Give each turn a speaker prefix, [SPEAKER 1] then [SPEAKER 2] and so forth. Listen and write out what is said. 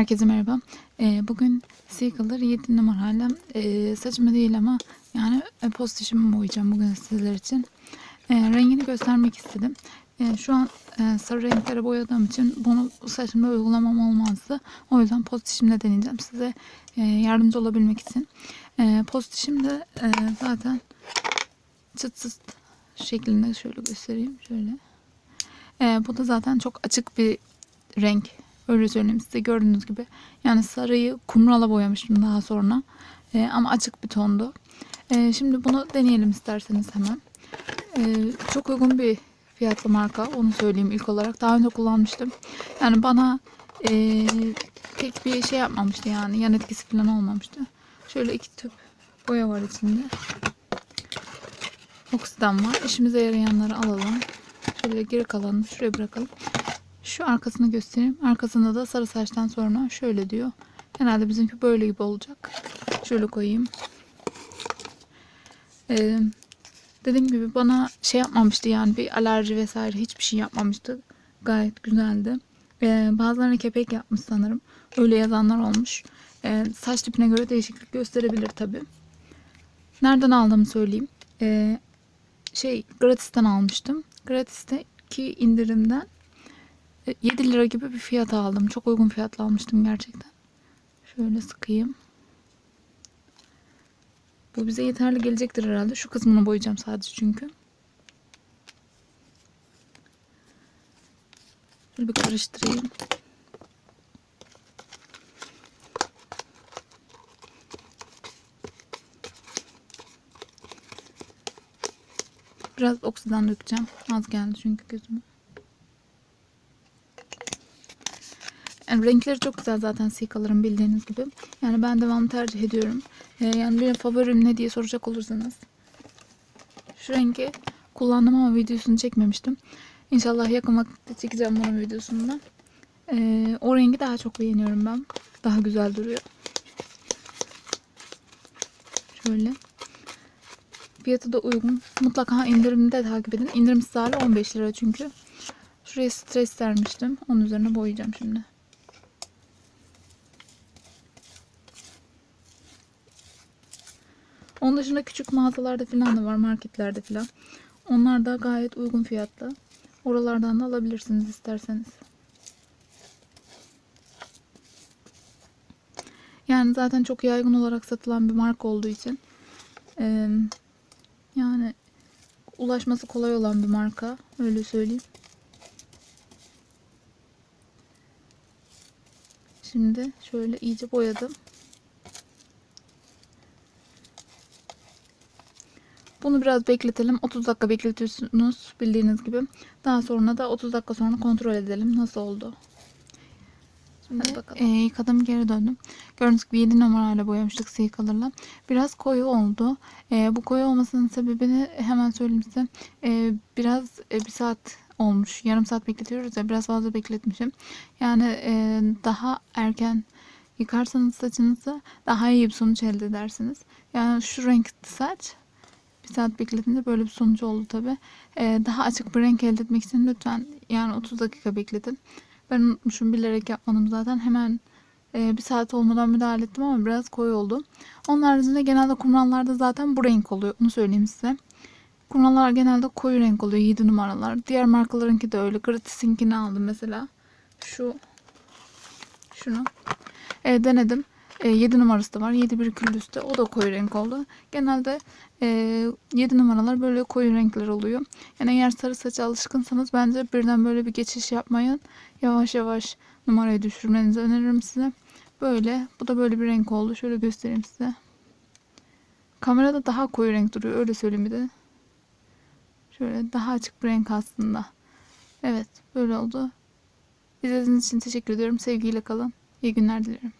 [SPEAKER 1] Herkese merhaba. Ee, bugün Seacolor 7 numarayla e, saçımı değil ama yani e, post dişimi boyayacağım bugün sizler için. E, rengini göstermek istedim. E, şu an e, sarı renklere boyadığım için bunu saçımda uygulamam olmazdı. O yüzden post dişimle deneyeceğim. Size e, yardımcı olabilmek için. E, post dişimde e, zaten çıt çıt şeklinde şöyle göstereyim. Şöyle. E, bu da zaten çok açık bir renk. Öyle söyleyeyim size gördüğünüz gibi. Yani sarıyı kumrala boyamıştım daha sonra. Ee, ama açık bir tondu. Ee, şimdi bunu deneyelim isterseniz hemen. Ee, çok uygun bir fiyatlı marka. Onu söyleyeyim ilk olarak. Daha önce kullanmıştım. Yani bana e, pek bir şey yapmamıştı yani. Yan etkisi falan olmamıştı. Şöyle iki tüp boya var içinde. Oksidan var. İşimize yarayanları alalım. Şöyle geri kalanını şuraya bırakalım. Şu arkasını göstereyim. Arkasında da sarı saçtan sonra şöyle diyor. Genelde bizimki böyle gibi olacak. Şöyle koyayım. Ee, dediğim gibi bana şey yapmamıştı yani bir alerji vesaire hiçbir şey yapmamıştı. Gayet güzeldi. Ee, bazılarına kepek yapmış sanırım. Öyle yazanlar olmuş. Ee, saç tipine göre değişiklik gösterebilir tabi. Nereden aldığımı söyleyeyim. Ee, şey gratisten almıştım. Gratis'teki indirimden 7 lira gibi bir fiyat aldım. Çok uygun fiyatla almıştım gerçekten. Şöyle sıkayım. Bu bize yeterli gelecektir herhalde. Şu kısmını boyayacağım sadece çünkü. Şöyle bir karıştırayım. Biraz oksidan dökeceğim. Az geldi çünkü gözüme. Yani renkleri çok güzel zaten Seacolor'ın bildiğiniz gibi. Yani ben devamlı tercih ediyorum. Ee, yani benim favorim ne diye soracak olursanız. Şu rengi kullandım ama videosunu çekmemiştim. İnşallah yakın vakitte çekeceğim bunun videosunu da. Ee, o rengi daha çok beğeniyorum ben. Daha güzel duruyor. Şöyle. Fiyatı da uygun. Mutlaka indirimde takip edin. İndirimsiz hali 15 lira çünkü. Şuraya stres vermiştim. Onun üzerine boyayacağım şimdi. Onun dışında küçük mağazalarda falan da var. Marketlerde falan. Onlar da gayet uygun fiyatlı. Oralardan da alabilirsiniz isterseniz. Yani zaten çok yaygın olarak satılan bir marka olduğu için yani ulaşması kolay olan bir marka. Öyle söyleyeyim. Şimdi şöyle iyice boyadım. Bunu biraz bekletelim. 30 dakika bekletiyorsunuz bildiğiniz gibi. Daha sonra da 30 dakika sonra kontrol edelim nasıl oldu. Şimdi bakalım. E, yıkadım geri döndüm. Gördüğünüz gibi 7 numarayla boyamıştık Seacolor'la. Biraz koyu oldu. E, bu koyu olmasının sebebini hemen söyleyeyim size. E, biraz e, bir saat olmuş. Yarım saat bekletiyoruz ya biraz fazla bekletmişim. Yani e, daha erken yıkarsanız saçınızı daha iyi bir sonuç elde edersiniz. Yani şu renkli saç bir saat bekletince böyle bir sonuç oldu tabi. Ee, daha açık bir renk elde etmek için lütfen yani 30 dakika bekletin. Ben unutmuşum bilerek yapmadım zaten. Hemen e, bir saat olmadan müdahale ettim ama biraz koyu oldu. Onun haricinde genelde kumrallarda zaten bu renk oluyor. Onu söyleyeyim size. Kumrallar genelde koyu renk oluyor 7 numaralar. Diğer markalarınki de öyle. Gratis'inkini aldım mesela. Şu şunu e, denedim. E, 7 numarası da var. 7 bir küllüste. O da koyu renk oldu. Genelde e, 7 numaralar böyle koyu renkler oluyor. Yani eğer sarı saça alışkınsanız bence birden böyle bir geçiş yapmayın. Yavaş yavaş numarayı düşürmenizi öneririm size. Böyle. Bu da böyle bir renk oldu. Şöyle göstereyim size. Kamerada daha koyu renk duruyor. Öyle söyleyeyim bir de. Şöyle daha açık bir renk aslında. Evet. Böyle oldu. İzlediğiniz için teşekkür ediyorum. Sevgiyle kalın. İyi günler dilerim.